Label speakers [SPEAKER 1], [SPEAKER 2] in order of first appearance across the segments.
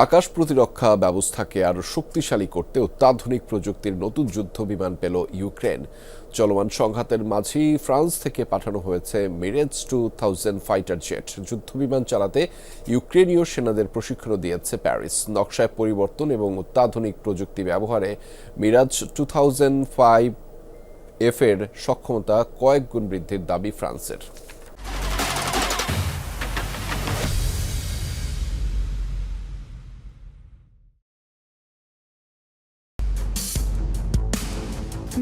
[SPEAKER 1] আকাশ প্রতিরক্ষা ব্যবস্থাকে আরও শক্তিশালী করতে অত্যাধুনিক প্রযুক্তির নতুন যুদ্ধ বিমান পেল ইউক্রেন। চলমান সংঘাতের মাঝেই ফ্রান্স থেকে পাঠানো হয়েছে Mirage two thousand fighter jet. যুদ্ধ বিমান চালাতে ইউক্রেনীয় সেনাদের প্রশিক্ষণ দিয়েছে প্যারিস। নকশায় পরিবর্তন এবং অত্যাধুনিক প্রযুক্তি ব্যবহারে মিরাজ টু থাউজেন্ড ফাইভ এফের সক্ষমতা কয়েক গুণ বৃদ্ধির দাবি ফ্রান্সের।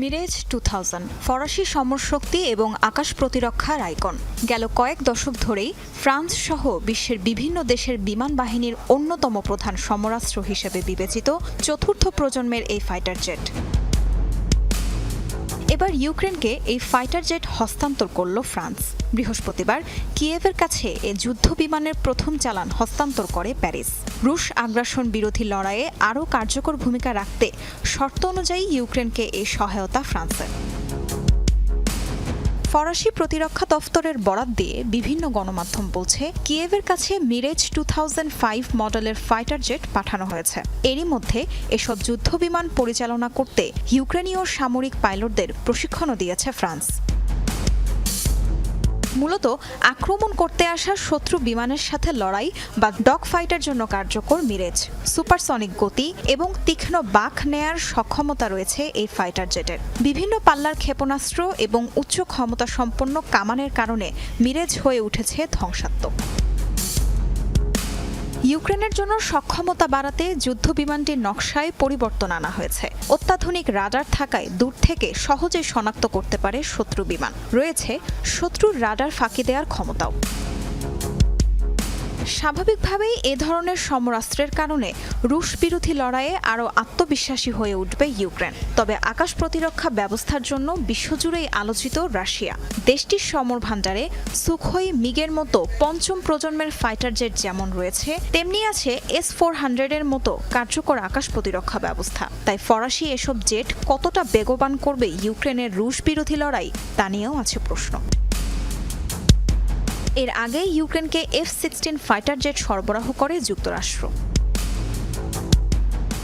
[SPEAKER 2] মিরেজ টু থাউজেন্ড, ফরাসি সমরশক্তি এবং আকাশ প্রতিরক্ষার আইকন গেল কয়েক দশক ধরেই ফ্রান্স সহ বিশ্বের বিভিন্ন দেশের বিমান বাহিনীর অন্যতম প্রধান সমরাস্ত্র হিসেবে বিবেচিত চতুর্থ প্রজন্মের এই ফাইটার জেট। এবার ইউক্রেনকে এই ফাইটার জেট হস্তান্তর করল ফ্রান্স। বৃহস্পতিবার কিয়েভের কাছে এ যুদ্ধ বিমানের প্রথম চালান হস্তান্তর করে প্যারিস। রুশ আগ্রাসন বিরোধী লড়াইয়ে আরও কার্যকর ভূমিকা রাখতে শর্ত অনুযায়ী ইউক্রেনকে এই সহায়তা ফ্রান্সের। ফরাসি প্রতিরক্ষা দফতরের বরাত দিয়ে বিভিন্ন গণমাধ্যম বলছে, কিয়েভের কাছে মিরেজ টু মডেলের ফাইটার জেট পাঠানো হয়েছে। এরই মধ্যে এসব যুদ্ধবিমান পরিচালনা করতে ইউক্রেনীয় সামরিক পাইলটদের প্রশিক্ষণও দিয়েছে ফ্রান্স। মূলত আক্রমণ করতে আসা শত্রু বিমানের সাথে লড়াই বা ডগ ফাইটের জন্য কার্যকর মিরেজ, সুপারসনিক গতি এবং তীক্ষ্ণ বাঘ নেয়ার সক্ষমতা রয়েছে এই ফাইটার জেটের। বিভিন্ন পাল্লার ক্ষেপণাস্ত্র এবং উচ্চ ক্ষমতা সম্পন্ন কামানের কারণে মিরেজ হয়ে উঠেছে ধ্বংসাত্মক। ইউক্রেনের জন্য সক্ষমতা বাড়াতে যুদ্ধ বিমানটির নকশায় পরিবর্তন আনা হয়েছে। অত্যাধুনিক রাডার থাকায় দূর থেকে সহজে শনাক্ত করতে পারে শত্রু বিমান। রয়েছে শত্রুর রাডার ফাঁকি দেওয়ার ক্ষমতাও। স্বাভাবিকভাবেই এ ধরনের সমরাস্ত্রের কারণে রুশ বিরোধী লড়াইয়ে আরও আত্মবিশ্বাসী হয়ে উঠবে ইউক্রেন। তবে আকাশ প্রতিরক্ষা ব্যবস্থার জন্য বিশ্বজুড়েই আলোচিত রাশিয়া। দেশটির সমর ভাণ্ডারে সুখই মিগের মতো পঞ্চম প্রজন্মের ফাইটার জেট যেমন রয়েছে, তেমনি আছে এস ফোর হান্ড্রেডের মতো কার্যকর আকাশ প্রতিরক্ষা ব্যবস্থা। তাই ফরাসি এসব জেট কতটা বেগবান করবে ইউক্রেনের রুশ বিরোধী লড়াই, তা নিয়েও আছে প্রশ্ন। এর আগে ইউক্রেনকে এফ সিক্সটিন ফাইটার জেট সরবরাহ করে যুক্তরাষ্ট্র।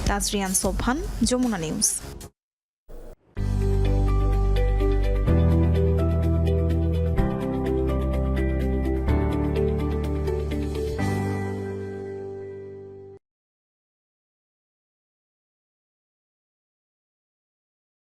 [SPEAKER 2] তাজরিয়ান সোভান যমুনা নিউজ।